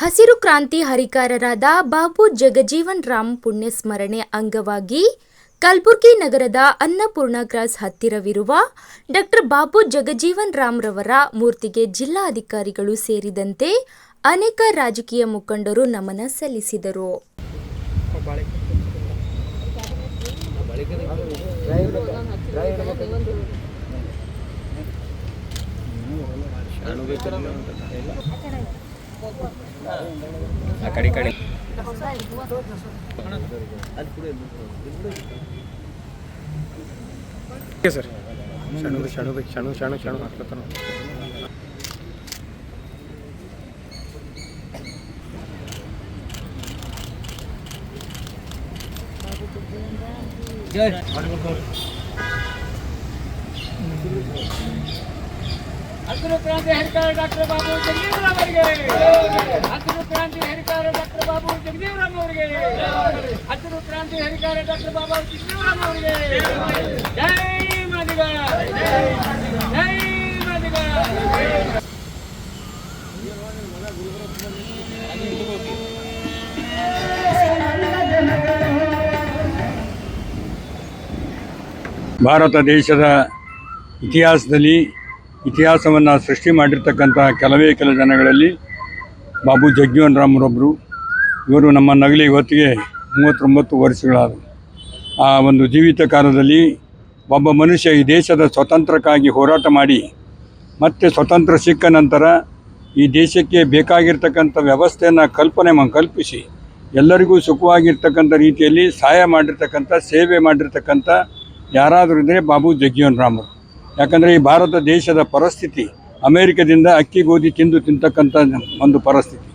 ಹಸಿರು ಕ್ರಾಂತಿ ಹರಿಕಾರರಾದ ಬಾಬು ಜಗಜೀವನ್ ರಾಮ್ ಪುಣ್ಯಸ್ಮರಣೆ ಅಂಗವಾಗಿ ಕಲಬುರಗಿ ನಗರದ ಅನ್ನಪೂರ್ಣ ಕ್ರಾಸ್ ಹತ್ತಿರವಿರುವ ಡಾಕ್ಟರ್ ಬಾಬು ಜಗಜೀವನ್ ರಾಮ್ ರವರ ಮೂರ್ತಿಗೆ ಜಿಲ್ಲಾಧಿಕಾರಿಗಳು ಸೇರಿದಂತೆ ಅನೇಕ ರಾಜಕೀಯ ಮುಖಂಡರು ನಮನ ಸಲ್ಲಿಸಿದರು. ಆ ಕಡೆ ಈ ಕಡೆ ಸರ್ ಶಣು ಶಣು ಶಣು ಶಣು ಶಣು ಹಾಕ್ಲತ್ತಾನ ಹಸಿರು ಕ್ರಾಂತಿ ಹರಿಕಾರ ಡಾಕ್ಟರ್ ಬಾಬು ಜಗಜೀವರಾಮ್ ಅವರಿಗೆ ಹಸಿರು ಕ್ರಾಂತಿ ಹರಿಕಾರ ಡಾಕ್ಟರ್ ಬಾಬು ಜಗಜೀವರಾಮ್ ಅವರಿಗೆ ಹಸಿರು ಕ್ರಾಂತಿ ಹರಿಕಾರ ಡಾಕ್ಟರ್ ಬಾಬು ಜಗಜೀವರಾಮ್ ಅವರಿಗೆ ಜೈ ಮಾದಿಗ ಜೈ ಮಾದಿಗ ಭಾರತ ದೇಶದ ಇತಿಹಾಸದಲ್ಲಿ ಇತಿಹಾಸವನ್ನು ಸೃಷ್ಟಿ ಮಾಡಿರ್ತಕ್ಕಂಥ ಕೆಲವೇ ಕೆಲ ಜನಗಳಲ್ಲಿ ಬಾಬು ಜಗ್ಜೀವನ್ ರಾಮರೊಬ್ಬರು ಇವರು ನಮ್ಮ ನಗಲಿ ಇವತ್ತಿಗೆ ಮೂವತ್ತೊಂಬತ್ತು ವರ್ಷಗಳಾದರು ಆ ಒಂದು ಜೀವಿತ ಕಾಲದಲ್ಲಿ ಒಬ್ಬ ಮನುಷ್ಯ ಈ ದೇಶದ ಸ್ವತಂತ್ರಕ್ಕಾಗಿ ಹೋರಾಟ ಮಾಡಿ, ಮತ್ತೆ ಸ್ವತಂತ್ರ ಸಿಕ್ಕ ನಂತರ ಈ ದೇಶಕ್ಕೆ ಬೇಕಾಗಿರ್ತಕ್ಕಂಥ ವ್ಯವಸ್ಥೆಯನ್ನು ಕಲ್ಪನೆ ಕಲ್ಪಿಸಿ, ಎಲ್ಲರಿಗೂ ಸುಖವಾಗಿರ್ತಕ್ಕಂಥ ರೀತಿಯಲ್ಲಿ ಸಹಾಯ ಮಾಡಿರ್ತಕ್ಕಂಥ, ಸೇವೆ ಮಾಡಿರ್ತಕ್ಕಂಥ ಯಾರಾದರೂ ಇದ್ದರೆ ಬಾಬು ಜಗ್ಜೀವನ್ ರಾಮರು. ಯಾಕಂದರೆ ಈ ಭಾರತ ದೇಶದ ಪರಿಸ್ಥಿತಿ ಅಮೇರಿಕದಿಂದ ಅಕ್ಕಿ ಗೋಧಿ ತಿಂದು ತಿಂತಕ್ಕಂಥ ಒಂದು ಪರಿಸ್ಥಿತಿ.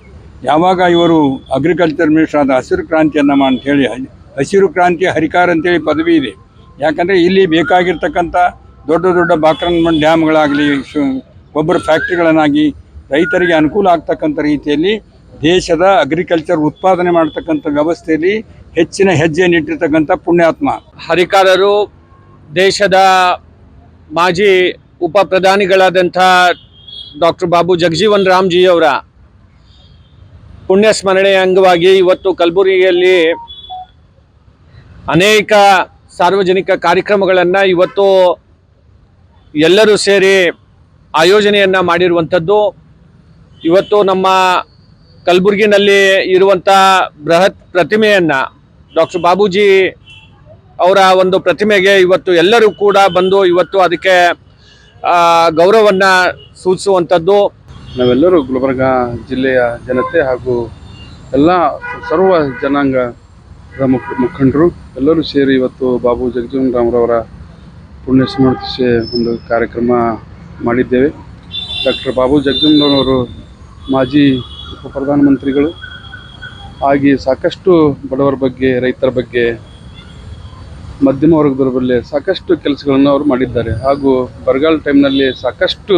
ಯಾವಾಗ ಇವರು ಅಗ್ರಿಕಲ್ಚರ್ ಮಿನಿಸ್ಟರ್ ಆದ ಹಸಿರು ಕ್ರಾಂತಿಯನ್ನು ಮಾ ಅಂತೇಳಿ ಹಸಿರು ಕ್ರಾಂತಿ ಹರಿಕಾರ ಅಂತೇಳಿ ಪದವಿ ಇದೆ. ಯಾಕಂದರೆ ಇಲ್ಲಿ ಬೇಕಾಗಿರ್ತಕ್ಕಂಥ ದೊಡ್ಡ ದೊಡ್ಡ ಬಾಕ್ರನ್ಮಂಡ್ ಡ್ಯಾಮ್ಗಳಾಗಲಿ ಗೊಬ್ಬರ ಫ್ಯಾಕ್ಟ್ರಿಗಳನ್ನಾಗಿ ರೈತರಿಗೆ ಅನುಕೂಲ ಆಗ್ತಕ್ಕಂಥ ರೀತಿಯಲ್ಲಿ ದೇಶದ ಅಗ್ರಿಕಲ್ಚರ್ ಉತ್ಪಾದನೆ ಮಾಡ್ತಕ್ಕಂಥ ವ್ಯವಸ್ಥೆಯಲ್ಲಿ ಹೆಚ್ಚಿನ ಹೆಜ್ಜೆಯನ್ನು ಇಟ್ಟಿರ್ತಕ್ಕಂಥ ಪುಣ್ಯಾತ್ಮ. ಹರಿಕಾರರು ದೇಶದ ಮಾಜಿ ಉಪ ಪ್ರಧಾನಿಗಳಾದಂಥ ಡಾಕ್ಟರ್ ಬಾಬು ಜಗಜೀವನ್ ರಾಮ್ಜಿ ಅವರ ಪುಣ್ಯ ಸ್ಮರಣೆಯ ಅಂಗವಾಗಿ ಇವತ್ತು ಕಲಬುರಗಿಯಲ್ಲಿ ಅನೇಕ ಸಾರ್ವಜನಿಕ ಕಾರ್ಯಕ್ರಮಗಳನ್ನು ಇವತ್ತು ಎಲ್ಲರೂ ಸೇರಿ ಆಯೋಜನೆಯನ್ನು ಮಾಡಿರುವಂಥದ್ದು. ಇವತ್ತು ನಮ್ಮ ಕಲಬುರಗಿನಲ್ಲಿ ಇರುವಂಥ ಬೃಹತ್ ಪ್ರತಿಮೆಯನ್ನು ಡಾಕ್ಟರ್ ಬಾಬೂಜಿ ಅವರ ಒಂದು ಪ್ರತಿಮೆಗೆ ಇವತ್ತು ಎಲ್ಲರೂ ಕೂಡ ಬಂದು ಇವತ್ತು ಅದಕ್ಕೆ ಗೌರವವನ್ನು ಸೂಚಿಸುವಂಥದ್ದು. ನಾವೆಲ್ಲರೂ ಗುಲ್ಬರ್ಗ ಜಿಲ್ಲೆಯ ಜನತೆ ಹಾಗೂ ಎಲ್ಲ ಸರ್ವ ಜನಾಂಗದ ಮುಖ ಮುಖಂಡರು ಎಲ್ಲರೂ ಸೇರಿ ಇವತ್ತು ಬಾಬು ಜಗಜೀವನ್ ರಾಮ್ರವರ ಪುಣ್ಯ ಸ್ಮರಿಸಿ ಒಂದು ಕಾರ್ಯಕ್ರಮ ಮಾಡಿದ್ದೇವೆ. ಡಾಕ್ಟರ್ ಬಾಬು ಜಗಜೀವನ್ರವರು ಮಾಜಿ ಉಪ ಪ್ರಧಾನಮಂತ್ರಿಗಳು ಹಾಗೆ ಸಾಕಷ್ಟು ಬಡವರ ಬಗ್ಗೆ, ರೈತರ ಬಗ್ಗೆ ಮಧ್ಯಮ ವರ್ಗದವರಲ್ಲಿ ಸಾಕಷ್ಟು ಕೆಲಸಗಳನ್ನು ಅವರು ಮಾಡಿದ್ದಾರೆ. ಹಾಗೂ ಬರಗಾಲ ಟೈಮ್ನಲ್ಲಿ ಸಾಕಷ್ಟು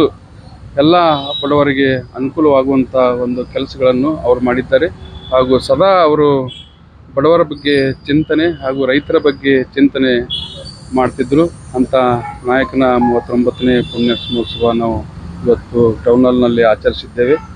ಎಲ್ಲ ಬಡವರಿಗೆ ಅನುಕೂಲವಾಗುವಂಥ ಒಂದು ಕೆಲಸಗಳನ್ನು ಅವರು ಮಾಡಿದ್ದಾರೆ. ಹಾಗೂ ಸದಾ ಅವರು ಬಡವರ ಬಗ್ಗೆ ಚಿಂತನೆ ಹಾಗೂ ರೈತರ ಬಗ್ಗೆ ಚಿಂತನೆ ಮಾಡ್ತಿದ್ದರು ಅಂತ ನಾಯಕನ ಮೂವತ್ತೊಂಬತ್ತನೇ ಪುಣ್ಯ ಮಹೋತ್ಸವ ನಾವು ಇವತ್ತು ಟೌನ್ ಹಾಲ್ನಲ್ಲಿ ಆಚರಿಸಿದ್ದೇವೆ.